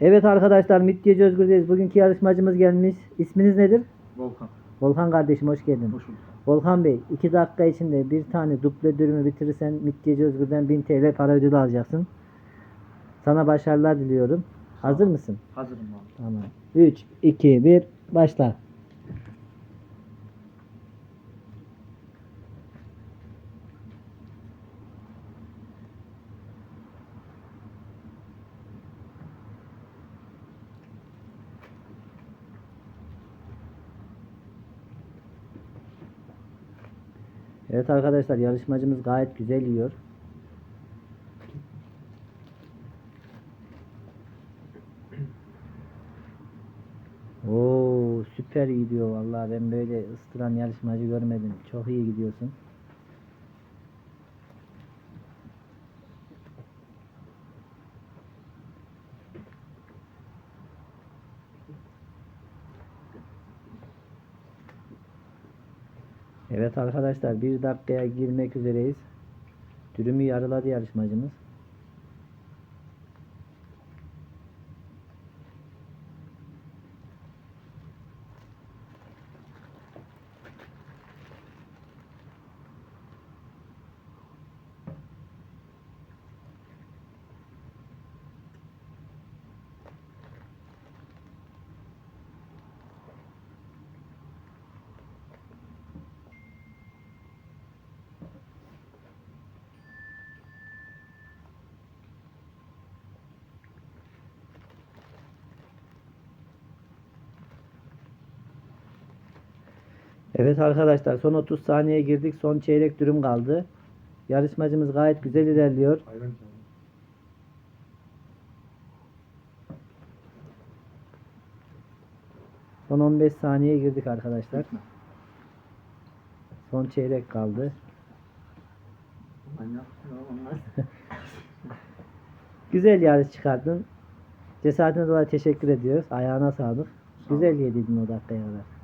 Evet arkadaşlar Midyeci Özgür'deyiz. Bugünkü yarışmacımız gelmiş. İsminiz nedir? Volkan. Volkan kardeşim hoş geldin. Hoş bulduk. Volkan Bey 2 dakika içinde bir tane duble dürümü bitirirsen Midyeci Özgür'den 1000 TL para ödülü alacaksın. Sana başarılar diliyorum. Hazır mısın? Hazırım abi. Tamam. 3, 2, 1 başla. Evet arkadaşlar yarışmacımız gayet güzel yiyor. Oo süper gidiyor vallahi ben böyle ıstıran yarışmacı görmedim. Çok iyi gidiyorsun. Evet arkadaşlar bir dakikaya girmek üzereyiz. Dürümü yarıladı yarışmacımız. Evet arkadaşlar son 30 saniye girdik. Son çeyrek dürüm kaldı. Yarışmacımız gayet güzel ilerliyor. Son 15 saniye girdik arkadaşlar. Son çeyrek kaldı. Güzel yarış çıkardın. Cesaretine dolayı teşekkür ediyoruz. Ayağına sağlık. Sağ. Güzel yediydin o dakikaya kadar.